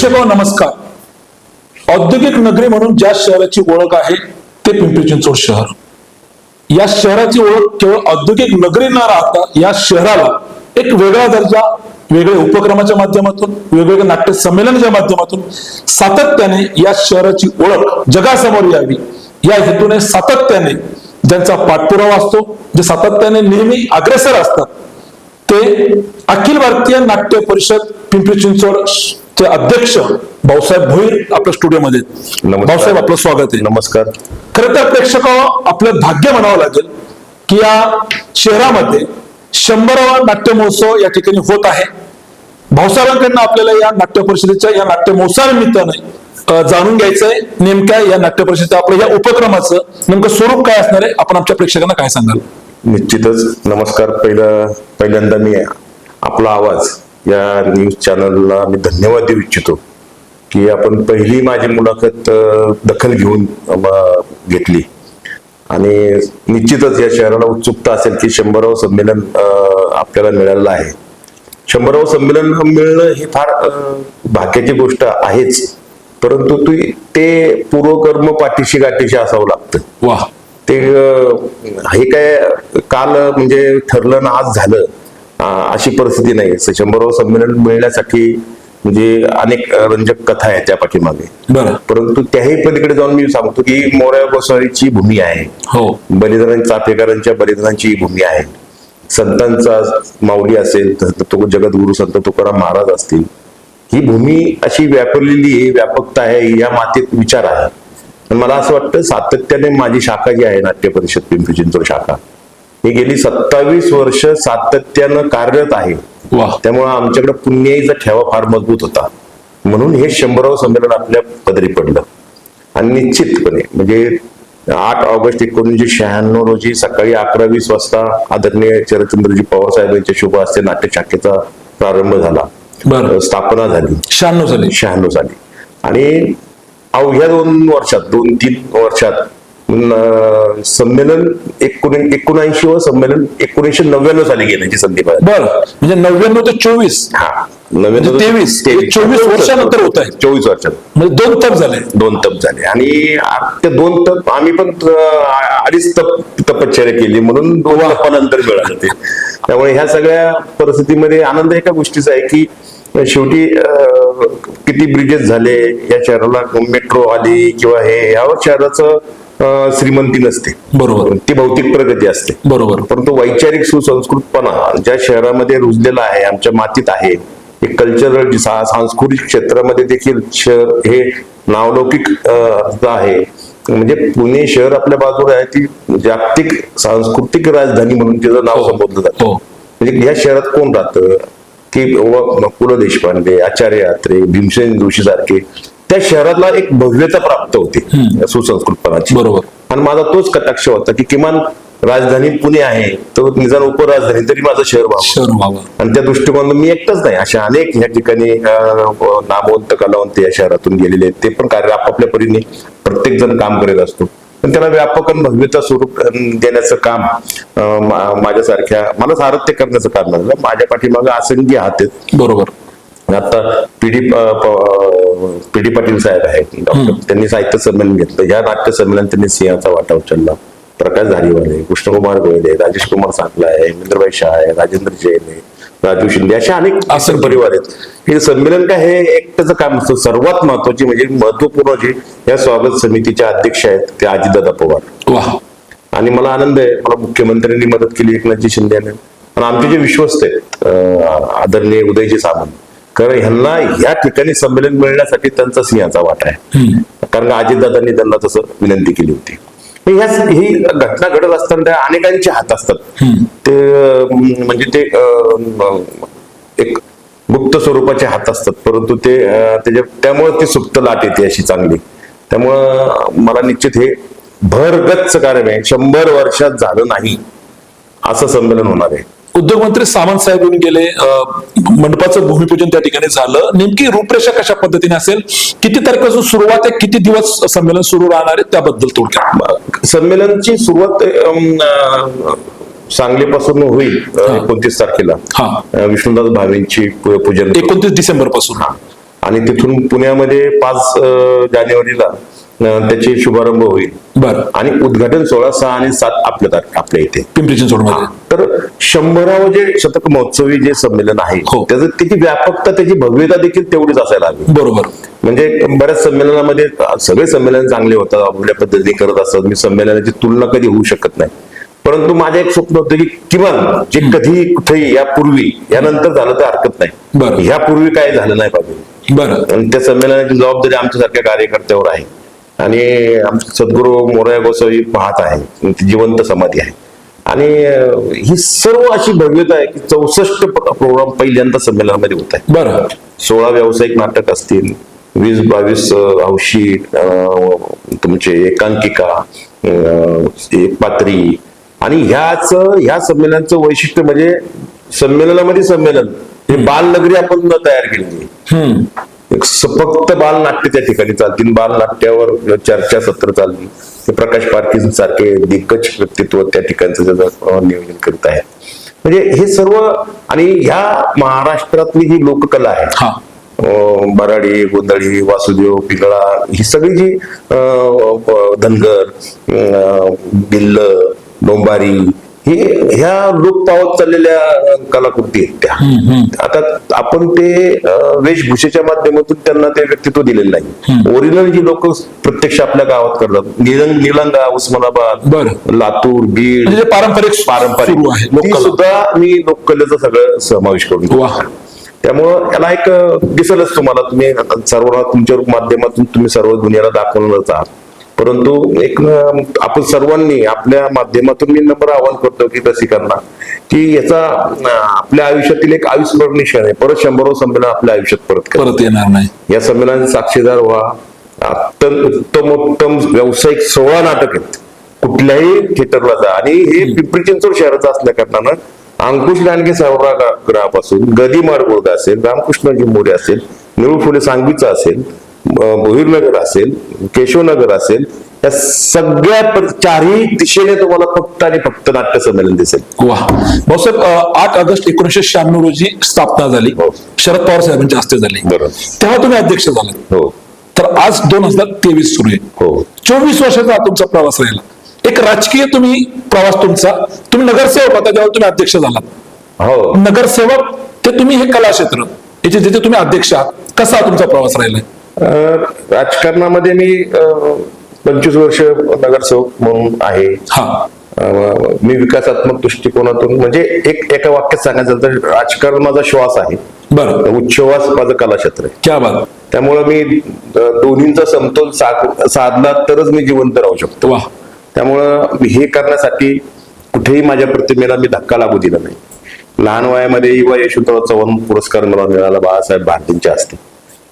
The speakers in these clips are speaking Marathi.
प्रेक्षक नमस्कार. औद्योगिक नगरी म्हणून ज्या शहराची ओळख आहे ते पिंपरी चिंचवड शहर. या शहराची ओळख केवळ औद्योगिक नगरी न राहता या शहराला एक वेगळा दर्जा वेगळ्या उपक्रमाच्या माध्यमातून वेगवेगळ्या नाट्य संमेलनाच्या माध्यमातून सातत्याने या शहराची ओळख जगासमोर यावी. या हेतूने सातत्याने ज्यांचा पाठपुरावा असतो जे सातत्याने नेहमी अग्रेसर असतात ते अखिल भारतीय नाट्य परिषद पिंपरी चिंचवड चे अध्यक्ष भाऊसाहेब भोईर आपल्या स्टुडिओमध्ये. भाऊसाहेब आपलं स्वागत आहे. नमस्कार. खरं तर प्रेक्षक आपलं भाग्य म्हणावं लागेल की या शहरामध्ये शंभरावा नाट्य महोत्सव या ठिकाणी होत आहे. भाऊसाहेबांकडनं आपल्याला या नाट्य परिषदेच्या या नाट्य महोत्सवानिमित्ताने जाणून घ्यायचंय नेमक्या या नाट्य परिषदेच्या आपल्या या उपक्रमाचं नेमकं स्वरूप काय असणार आहे आपण आमच्या प्रेक्षकांना काय सांगाल? निश्चितच. नमस्कार. पहिलं पहिल्यांदा मी आपला आवाज या न्यूज चॅनलला मी धन्यवाद देऊ इच्छितो की आपण पहिली माझी मुलाखत दखल घेऊन घेतली. आणि निश्चितच या शहराला उत्सुकता असेल की शंभरावं संमेलन आपल्याला मिळालेलं आहे. शंभरावं संमेलन मिळणं ही फार भाग्याची गोष्ट आहेच. परंतु तू ते पूर्वकर्म पाठीशी गाठीशी असावं लागतं. वा ते हे काय काल म्हणजे ठरलं ना आज झालं. अशी परिस्थिती नाही शंभरावं संमेलन मिळण्यासाठी म्हणजे अनेक रंजक कथा आहेत त्या पाठीमागे. परंतु त्याही पलीकडे जाऊन मी सांगतो की मोऱ्या गोसाळीची भूमी आहे. हो. बलिदान चाफेकरांच्या बलिदानाची भूमी आहे. संतांचा माऊली असेल तो जगद्गुरु संत तुकाराम महाराज असतील ही भूमी अशी व्यापलेली व्यापकता आहे या मातीत विचार आहे. मला असं वाटतं सातत्याने माझी शाखा जी आहे नाट्य परिषद पिंपरी चिंचवड शाखा ही गेली सत्तावीस वर्ष सातत्यानं कार्यरत आहे. त्यामुळे आमच्याकडे पुण्याईचा ठेवा फार मजबूत होता. म्हणून हे शंभरावं संमेलन आपल्या पदरी पडलं. आणि निश्चितपणे म्हणजे आठ ऑगस्ट एकोणीसशे शहाण्णव रोजी सकाळी अकरा वीस वाजता आदरणीय शरदचंद्रजी पवार साहेब यांच्या शुभ हस्ते नाट्य शाखेचा प्रारंभ झाला. स्थापना झाली. शहाण्णव झाले शहाण्णव साली. आणि अवघ्या दोन वर्षात दोन तीन वर्षात संमेलन एकोणी एकोणऐंशी व संमेलन एकोणीसशे नव्याण्णव साली घेण्याची संधी बरं. म्हणजे नव्याण्णव ते चोवीस. हा. नव्याण्णव म्हणजे तेवीस. चोवीस वर्षानंतर होत आहे. चोवीस वर्षात. म्हणजे दोन तप झाले. दोन तप झाले. आणि ते दोन तप आम्ही पण अडीच तप तपश्चर्या केली म्हणून दोन तपानंतर मिळालं ते. त्यामुळे ह्या सगळ्या परिस्थितीमध्ये आनंद एका गोष्टीचा आहे की शेवटी किती ब्रिजेस झाले या शहराला मेट्रो आली किंवा हे यावर शहराचं श्रीमंती नसते. बरोबर. ती भौतिक प्रगती असते. बरोबर. परंतु वैचारिक सुसंस्कृतपणा ज्या शहरामध्ये रुजलेला आहे आमच्या मातीत आहे हे कल्चरल सांस्कृतिक क्षेत्रामध्ये देखील शहर हे नावलौकिक आहे. म्हणजे पुणे शहर आपल्या बाजूला आहे ती जागतिक सांस्कृतिक राजधानी म्हणून तिचं नाव संबोधलं जातं. हो. म्हणजे या शहरात कोण राहतं? की पु ल देशपांडे आचार्य यात्रे भीमसेन जोशी सारखे त्या शहराला एक भव्यता प्राप्त होते सुसंस्कृतपणाची. बरोबर. आणि माझा तोच कटाक्ष होता की किमान राजधानी पुणे आहे तर निदान उपराजधानी तरी माझं शहर व्हावं. आणि त्या दृष्टिकोनातून मी एकटाच नाही. अशा अनेक ह्या ठिकाणी नामवंत कलावंत या शहरातून गेलेले आहेत. ते पण कार्य आपापल्या परीने प्रत्येक जण काम करीत असतो. पण त्याला व्यापक आणि भव्यता स्वरूप देण्याचं काम माझ्यासारख्या मला सारथ्य करण्याचं झालं माझ्या पाठीमागे असंख्य हात आहेत. बरोबर. आता पीडी पीडी पाटील साहेब आहेत डॉक्टर त्यांनी साहित्य संमेलन घेतलं. या नाट्य संमेलन त्यांनी सिंहाचा वाटा उचलला. प्रकाश धारीवाले कृष्णकुमार गोयले राजेश कुमार सांगला आहे हेमेंद्रभाई शाह आहे राजेंद्र जैन आहे राजू शिंदे असे अनेक आसन परिवार आहेत. हे संमेलन काय हे एकट्याचं काम नसतं. सर्वात महत्वाची म्हणजे महत्त्वपूर्ण जे या स्वागत समितीचे अध्यक्ष आहेत ते अजितदादा पवार. आणि मला आनंद आहे मला मुख्यमंत्र्यांनी मदत केली एकनाथजी शिंदे यांनी आणि आमचे जे विश्वस्त आहेत आदरणीय उदयजी सामंत कारण ह्यांना या ठिकाणी संमेलन मिळण्यासाठी त्यांचा सिंहाचा वाटा आहे. कारण अजितदादांनी त्यांना तसं विनंती केली होती. हे ह्या- ही घटना घडत असताना अनेकांचे हात असतात. ते म्हणजे ते एक गुप्त स्वरूपाचे हात असतात. परंतु ते त्याच्या त्यामुळे ती सुप्त लाट येते अशी चांगली. त्यामुळं मला निश्चित हे भरगच्च कार्य आहे. शंभर वर्षात झालं नाही. असं संमेलन होणार आहे. उद्योगमंत्री सामंत साहेब येऊन गेले मंडपाचं भूमिपूजन त्या ठिकाणी झालं. नेमकी रूपरेषा कशा पद्धतीने असेल? किती तारखेपासून सुरुवात आहे? किती दिवस संमेलन सुरू राहणार आहे? त्याबद्दल थोडक्यात. संमेलनची सुरुवात सांगलीपासून होईल एकोणतीस तारखेला. हा. विष्णुदास भावेंची पूजन एकोणतीस डिसेंबरपासून आणि तिथून पुण्यामध्ये पाच जानेवारीला त्याचे शुभारंभ होईल. बरं. आणि उद्घाटन सोळा सहा आणि सात आपल्या तारखे- आपल्या इथे. पिंपरी चिंचवडमध्ये तर शंभरावं जे शतक महोत्सवी जे संमेलन आहे हो. त्याचं त्याची व्यापकता त्याची भव्यता देखील तेवढीच असायला हवी. बरोबर. म्हणजे बऱ्याच संमेलनामध्ये सगळे संमेलन चांगले होतात आपल्या पद्धतीने करत असतात मी संमेलनाची तुलना कधी होऊ शकत नाही. परंतु माझं एक स्वप्न होतं की किमान जे कधी कुठेही यापूर्वी यानंतर झालं तर हरकत बरं. नाही यापूर्वी काय झालं नाही पाहिजे. बरं. आणि त्या संमेलनाची जबाबदारी आमच्यासारख्या कार्यकर्त्यावर आहे. आणि आमचे सद्गुरू मोरया गोसावी पाहत आहे. जिवंत समाधी आहे. आणि ही सर्व अशी भव्यता आहे की चौसष्ट प्रोग्राम पहिल्यांदा संमेलनामध्ये होत आहे बरं. सोळा व्यावसायिक नाटक असतील वीस बावीस हौशी तुमचे एकांकिका एक पात्री. आणि ह्याच ह्या संमेलनाचं वैशिष्ट्य म्हणजे संमेलनामध्ये संमेलन. हे बालनगरी आपण तयार केलेली एक स- फक्त बालनाट्य त्या ठिकाणी चालतील. बालनाट्यावर चर्चा सत्र चालतील ते प्रकाश पारखी सारखे दिग्गज व्यक्तित्व त्या ठिकाणचं त्याचं नियोजन करत आहे म्हणजे हे सर्व आणि ह्या महाराष्ट्रातली ही लोककला आहे हा. बराडी गोंधळी वासुदेव पिंगळा ही सगळी जी धनगर अं, भिल्ल डोंबारी हे ह्या लोक पावत चाललेल्या कलाकृती आहेत त्या. आता आपण ते वेशभूषेच्या माध्यमातून त्यांना ते व्यक्तित्व दिलेलं नाही. ओरिजिनल जी लोक प्रत्यक्ष आपल्या गावात करतात निलंग निलंगा उस्मानाबाद. लातूर बीड म्हणजे पारंपरिक पारंपरिक. सुद्धा मी लोककलेचं सगळं समावेश करून त्यामुळं याला एक दिसेलच तुम्हाला तुम्ही आता सर्वांना तुमच्या माध्यमातून तुम्ही सर्व दुनियाला दाखवणारच आहात. परंतु एक आपण सर्वांनी आपल्या माध्यमातून मी नंबर आवाहन करतो की रसिकांना की याचा आपल्या आयुष्यातील एक आयुष्यभर क्षण आहे. परत शंभरो संमेलन आपल्या आयुष्यात परत. परत येणार नाही. या संमेलनाचे साक्षीदार व्हा. अत्यंत उत्तमोत्तम व्यावसायिक सोळा नाटक आहेत. कुठल्याही थिएटरला जा. आणि हे पिंपरी चिंचवड शहराचं असल्या कारणानं अंकुश लांडगे सभागृहापासून गदी माडगुर्द असेल रामकृष्णजी मोरे असेल निळू फुले सांगवीचा असेल भोईरनगर असेल केशवनगर असेल या सगळ्या चारही दिशेने तुम्हाला फक्त आणि फक्त नाट्य संमेलन दिसेल. वा. भाऊसाहेब आठ ऑगस्ट एकोणीशे शहाण्णव रोजी स्थापना झाली. हो. शरद पवार साहेबांच्या हस्ते झाली. तेव्हा तुम्ही अध्यक्ष झाला हो. तर आज दोन हजार तेवीस सुरू आहे. हो. चोवीस वर्षाचा तुमचा प्रवास राहिला. एक राजकीय तुम्ही प्रवास तुमचा. तुम्ही नगरसेवक होता जेव्हा तुम्ही अध्यक्ष झालात. हो. नगरसेवक ते तुम्ही हे कला क्षेत्र याचे जिथे तुम्ही अध्यक्ष आहात कसा तुमचा प्रवास राहिलाय अं, राजकारणामध्ये मी पंचवीस वर्ष नगरसेवक म्हणून आहे. हा. मी विकासात्मक दृष्टिकोनातून म्हणजे एक एका वाक्यात सांगायचं तर राजकारण माझा श्वास आहे. बरं. उच्छवास माझं कलाक्षेत्र आहे. क्या बात. त्यामुळे मी दोन्हींचा समतोल साध- साधला तरच मी जिवंत राहू शकतो. वा. त्यामुळं हे करण्यासाठी कुठेही माझ्या प्रतिमेला मी धक्का लागू दिला नाही. लहान वयामध्ये युवा यशवंतराव चव्हाण पुरस्कार मला मिळाला बाळासाहेब भारतींच्या हस्ते.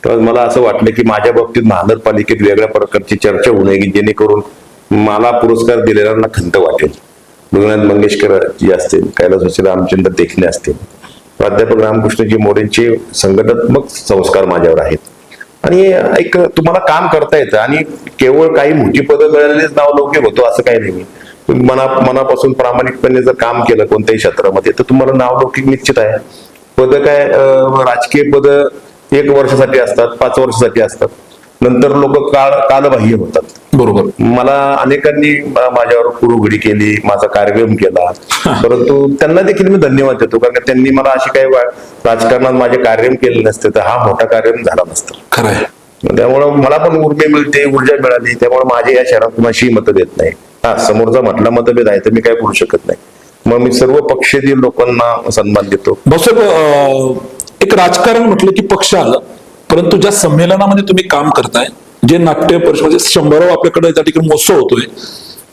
तर मला असं वाटलं की माझ्या बाबतीत महानगरपालिकेत वेगळ्या प्रकारची चर्चा होऊ नये की जेणेकरून मला पुरस्कार दिलेल्यांना खंत वाटेल. रघुनाथ मंगेशकर जी असतील कैलास रामचंद्र देखणे असतील प्राध्यापक रामकृष्णजी मोरेंचे संघटनात्मक संस्कार माझ्यावर आहेत. आणि एक तुम्हाला काम करता येतं आणि केवळ काही मोठी पदं मिळालेलीच नाव लौकिक होतो असं काही नाही. तुम्ही मना मनापासून प्रामाणिकपणे जर काम केलं कोणत्याही क्षेत्रामध्ये तर तुम्हाला नाव लौकिक निश्चित आहे. पद काय राजकीय पद एक वर्षासाठी असतात पाच वर्षासाठी असतात. नंतर लोक काळ कालबाह्य होतात. बरोबर. मला अनेकांनी माझ्यावर कुरुघडी केली माझा कार्यक्रम केला. परंतु त्यांना देखील मी धन्यवाद देतो कारण त्यांनी मला अशी काही राजकारणात माझे कार्यक्रम केले नसते तर हा मोठा कार्यक्रम झाला नसता. खरं आहे. त्यामुळं मला पण उर्मी मिळते ऊर्जा मिळाली त्यामुळे माझे या शहरात कुणाशी मतं देत नाही. हा समोरचा म्हटला मतभेद आहे तर मी काय बोलू शकत नाही. मग मी सर्व पक्षीय लोकांना सन्मान देतो. एक राजकारण म्हटलं की पक्ष आलं. परंतु ज्या संमेलनामध्ये तुम्ही काम करताय जे नाट्य परिषद म्हणजे शंभराव आपल्याकडे त्या ठिकाणी महोत्सव होतोय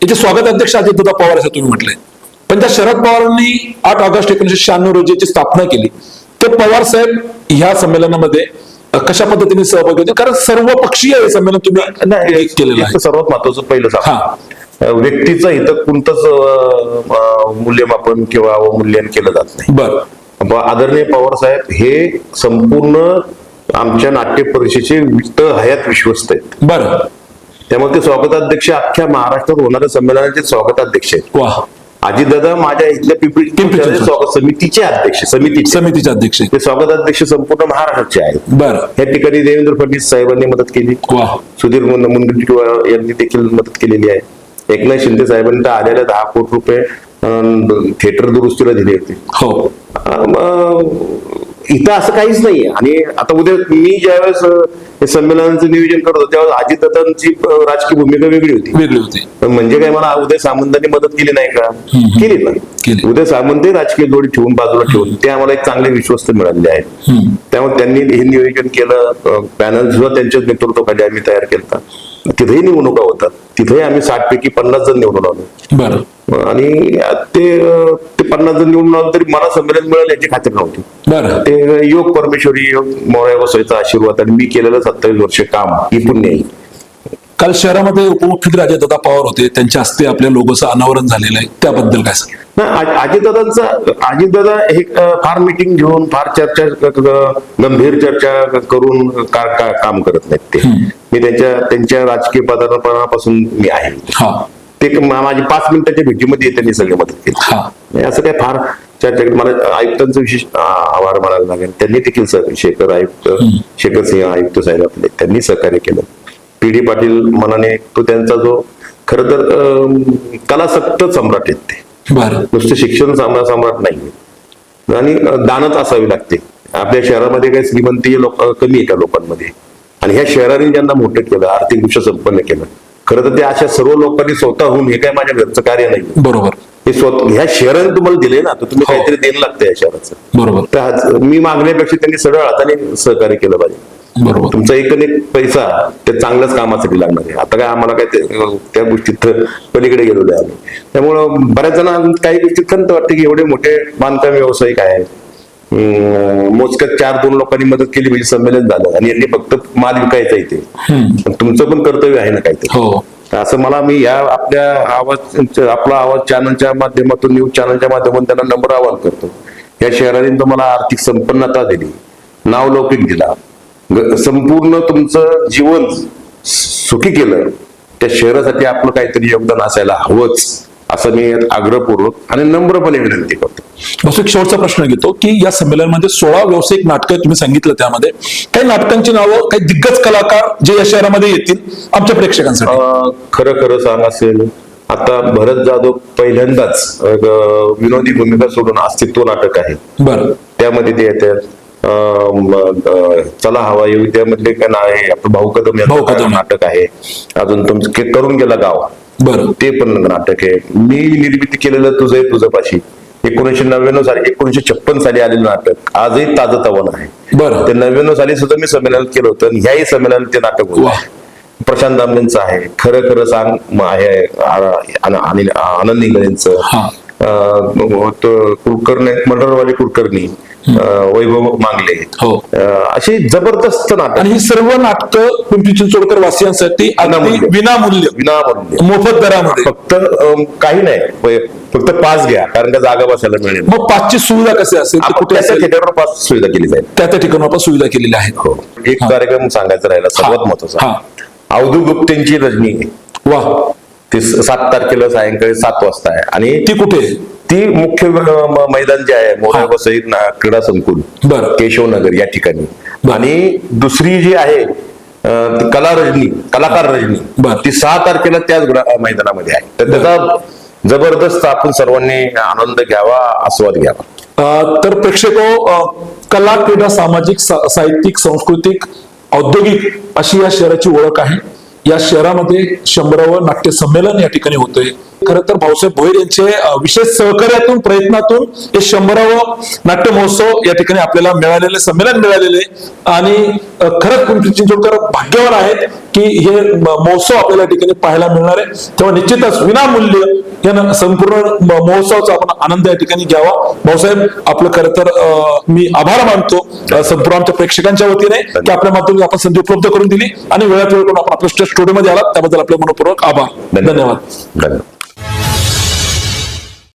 याचे स्वागत अध्यक्ष अजितदादा पवार असं तुम्ही म्हटलंय. पण त्या शरद पवारांनी आठ ऑगस्ट एकोणीशे शहाण्णव रोजी याची स्थापना केली ते पवार साहेब ह्या संमेलनामध्ये कशा पद्धतीने सहभागी होते? कारण सर्व पक्षीय हे संमेलन तुम्ही केलेलं आहे. तर सर्वात महत्वाचं पहिलं हा. व्यक्तीचं इथं कोणतंच मूल्यमापन किंवा अवमूल्यन केलं जात नाही. बर. आदरणीय पवार साहेब हे संपूर्ण आमच्या नाट्य परिषदेचे वित्त हयात विश्वस्त आहेत. बर. त्यामुळे ते स्वागताध्यक्ष अख्ख्या महाराष्ट्रात होणाऱ्या संमेलनाचे स्वागताध्यक्ष आहेत. वा. अजितदादा माझ्या इथल्या पिंपरी. स्वागत समितीचे अध्यक्ष समितीचे. समितीचे अध्यक्ष ते स्वागत अध्यक्ष संपूर्ण महाराष्ट्राचे आहेत. बर. या ठिकाणी देवेंद्र फडणवीस साहेबांनी मदत केली. सुधीर मुन- मुनगंटीवार यांनी देखील मदत केलेली आहे. एकनाथ शिंदे साहेबांनी तर आलेल्या दहा कोटी रुपये थिएटर दुरुस्तीला दिले होते. हो. इथं असं काहीच नाहीये. आणि आता उद्या मी ज्यावेळेस हे संमेलनाचं नियोजन करत होतो त्यावेळेस अजितदादांची अं, राजकीय भूमिका वेगळी होती. वेगळी होती. पण म्हणजे काय मला उदय सामंतांनी मदत केली नाही का? केली ना. उदय सामंत राजकीय जोडी ठेवून बाजूला ठेवून ते आम्हाला एक चांगले विश्वस्त मिळाले आहेत. त्यामुळे त्यांनी हे नियोजन केलं पॅनल सुद्धा त्यांच्याच नेतृत्वाखाली आम्ही तयार केला तिथेही निवडणुका होतात. तिथेही आम्ही साठ पैकी पन्नास जण निवडून आलो. बर. आणि ते ते पन्नास जण निवडून आलो तरी मला संमेलन मिळेल याची खात्री नव्हती. बर. ते योग परमेश्वरी योग मोऱ्या बसवायचा आशीर्वाद आणि मी केलेलं सत्तावीस वर्ष काम ही पुण्य आहे. काल शहरामध्ये उपमुख्यमंत्री अजयदादा पवार होते. त्यांच्या हस्ते आपल्या लोगोचं अनावरण झालेलं आहे. त्याबद्दल काय सांग अजितदादांचा अजितदादा हे फार मिटिंग घेऊन फार चर्चा गंभीर चर्चा करून का- का- काम करत नाहीत ते. मी त्यांच्या त्यांच्या राजकीय पदार्पणापासून मी आहे. हा. ते क- माझी पाच मिनिटाच्या भेटीमध्ये त्यांनी सगळी मदत केली. हा. नाही, असं काय फार चर्चा. मला आयुक्तांचं विशेष आभार मानायला लागेल. त्यांनी देखील शेखर आयुक्त शेखर सिंह आयुक्त साहेब आपले त्यांनी सहकार्य केलं. पी डी पाटील मनाने तो त्यांचा जो खर तर कलासक्त सम्राट आहेत ते. नुसतं शिक्षण सम्राट सम्राट नाही आणि दानत असावी लागते. आपल्या शहरामध्ये काही श्रीमंती लोक कमी आहे त्या लोकांमध्ये. आणि ह्या शहराने ज्यांना मोठं केलं आर्थिक दृष्ट्या संपन्न केलं. खरं तर ते अशा सर्व लोकांनी स्वतःहून हे काय माझ्या घरचं कार्य नाही. बरोबर. हे स्वतः ह्या शहराने तुम्हाला दिले ना तर तुम्ही हो. काहीतरी देणं लागतं या शहराचं बरोबर. तर मी मागण्यापेक्षा त्यांनी सरळ हाताने सहकार्य केलं पाहिजे. बरोबर. तुमचा एक एक पैसा ते चांगल्याच कामासाठी लागणार आहे. आता काय आम्हाला काय त्या गोष्टीत पलीकडे गेलेलो आहे आम्ही. त्यामुळं बऱ्याच जण काही गोष्टीत खंत वाटते की एवढे मोठे बांधकाम व्यावसायिक आहेत. मोजक्यात चार दोन लोकांनी मदत केली म्हणजे संमेलन झालं आणि यांनी फक्त माल विकायचा इथे. तुमचं पण कर्तव्य आहे ना काहीतरी. हो. असं मला मी या आपल्या आवाज आपला आवाज चॅनलच्या माध्यमातून न्यूज चॅनलच्या माध्यमातून त्यांना नंबर आवाहन करतो. या शहराने तुम्हाला आर्थिक संपन्नता दिली. नावलौकिक दिला. संपूर्ण तुमचं जीवन सुखी केलं. त्या शहरासाठी आपलं काहीतरी योगदान असायला हवंच. असं मी आग्रहपूर्वक आणि नम्रपणे विनंती करतो. एक शेवटचा प्रश्न घेतो की या संमेलनामध्ये सोळा व्यावसायिक नाटकं तुम्ही सांगितलं त्यामध्ये. काही नाटकांची नावं काही दिग्गज कलाकार जे या शहरामध्ये येतील आमच्या प्रेक्षकांसाठी. खरं खरं सांग असेल आता भरत जाधव पहिल्यांदाच विनोदी भूमिका सोडून अस्तित्व नाटक आहे. बरं. त्यामध्ये ते येतात. चला हवा येऊ त्यामधले काय नाव आहे आपलं भाऊ कदम भाऊ कदम. नाटक आहे. अजून तुमचं करून गेला गाव. बरं. ते पण नाटक आहे. मी निर्मिती केलेलं तुझं तुझं पाशी. एकोणीशे नव्याण्णव साली एकोणीशे छप्पन साली आलेलं नाटक. आजही ताजं तवण आहे. बरं. ते नव्याण्णव साली सुद्धा मी संमेलनात केलं होतं आणि ह्याही संमेलनात ते नाटक. होतं. प्रशांत दामलेंचं आहे. खरं खरं सांग आहे आनंद तो कुलकर्णी मंडळवाले कुलकर्णी. वैभव मांगले. हो. अशी जबरदस्त नाटक. आणि ही सर्व नाटकं पिंपरी चिंचवडकर वासियांसाठी विनामूल्य. विनामूल्य. मोफत दरामध्ये. फक्त काही नाही. फक्त पास घ्या कारण का जागा बसायला मिळेल. मग पाचची सुविधा कशी असेल थिएटरवर पास सुविधा केली जाईल. त्या त्या ठिकाणी आपण सुविधा केलेल्या आहेत. हो. एक. कार्यक्रम सांगायचा राहिला सर्वात. महत्त्वाचा. अवधू गुप्तेंची रजनी. आहे वा. ते सात तारखेला सायंकाळी सात वाजता आहे. आणि ती कुठे? आहे? ती मुख्य मैदान जे आहे. वसई ना- क्रीडा संकुल. केशवनगर या ठिकाणी. आणि दुसरी जी आहे कला रजनी कलाकार रजनी. ती सहा तारखेला त्याच मैदानामध्ये आहे तर त्याचा जबरदस्त आपण सर्वांनी आनंद घ्यावा आस्वाद घ्यावा तर प्रेक्षक कला क्रीडा सामाजिक साहित्यिक सांस्कृतिक औद्योगिक अशी या शहराची ओळख आहे या शहरामध्ये शंभरावं नाट्य संमेलन या ठिकाणी होतंय. खर तर भाऊसाहेब भोईर यांचे विशेष सहकार्यातून प्रयत्नातून हे शंभरावं नाट्य महोत्सव या ठिकाणी आपल्याला मिळालेले संमेलन मिळालेले आणि खरंच पिंपरी चिंचवडकर भाग्यवान आहेत की हे महोत्सव आपल्याला या ठिकाणी पाहायला मिळणार आहे. तेव्हा निश्चितच विनामूल्य या संपूर्ण महोत्सवाचा आपण आनंद या ठिकाणी घ्यावा. भाऊसाहेब आपलं खरं तर मी आभार मानतो. संपूर्ण आमच्या प्रेक्षकांच्या वतीने की आपल्या माध्यमातून आपण संधी उपलब्ध करून दिली आणि वेळात वेळ करून आपण आपल्या स्टुडिओमध्ये आलात. त्याबद्दल आपले मनपूर्वक आभार. धन्यवाद. धन्यवाद.